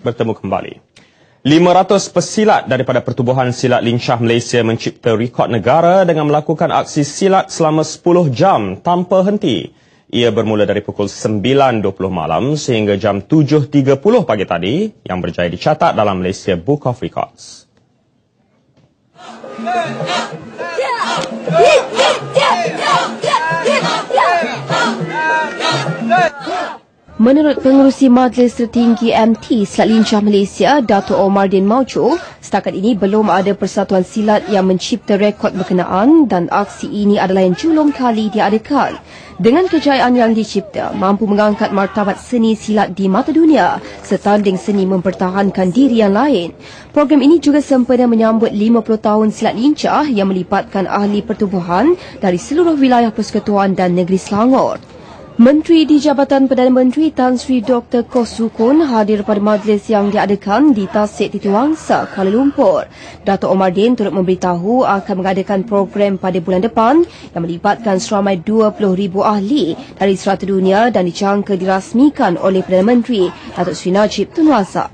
bertemu kembali. 500 pesilat daripada Pertubuhan Silat Lincah Malaysia mencipta rekod negara dengan melakukan aksi silat selama 10 jam tanpa henti. Ia bermula dari pukul 9.20 malam sehingga jam 7.30 pagi tadi yang berjaya dicatat dalam Malaysia Book of Records. Menurut pengurusi Majlis Tertinggi MT Silat Lincah Malaysia, Dato' Omar Din Maucho, setakat ini belum ada persatuan silat yang mencipta rekod berkenaan dan aksi ini adalah yang julung kali diadakan. Dengan kejayaan yang dicipta, mampu mengangkat martabat seni silat di mata dunia setanding seni mempertahankan diri yang lain. Program ini juga sempena menyambut 50 tahun silat lincah yang melibatkan ahli pertubuhan dari seluruh wilayah persekutuan dan negeri Selangor. Menteri di Jabatan Perdana Menteri Tan Sri Dr. Koh Sukun hadir pada majlis yang diadakan di Tasik Titi Wangsa, Kuala Lumpur. Dato' Omar Din turut memberitahu akan mengadakan program pada bulan depan yang melibatkan seramai 20,000 ahli dari serata dunia dan dijangka dirasmikan oleh Perdana Menteri Datuk Sri Najib Tun Razak.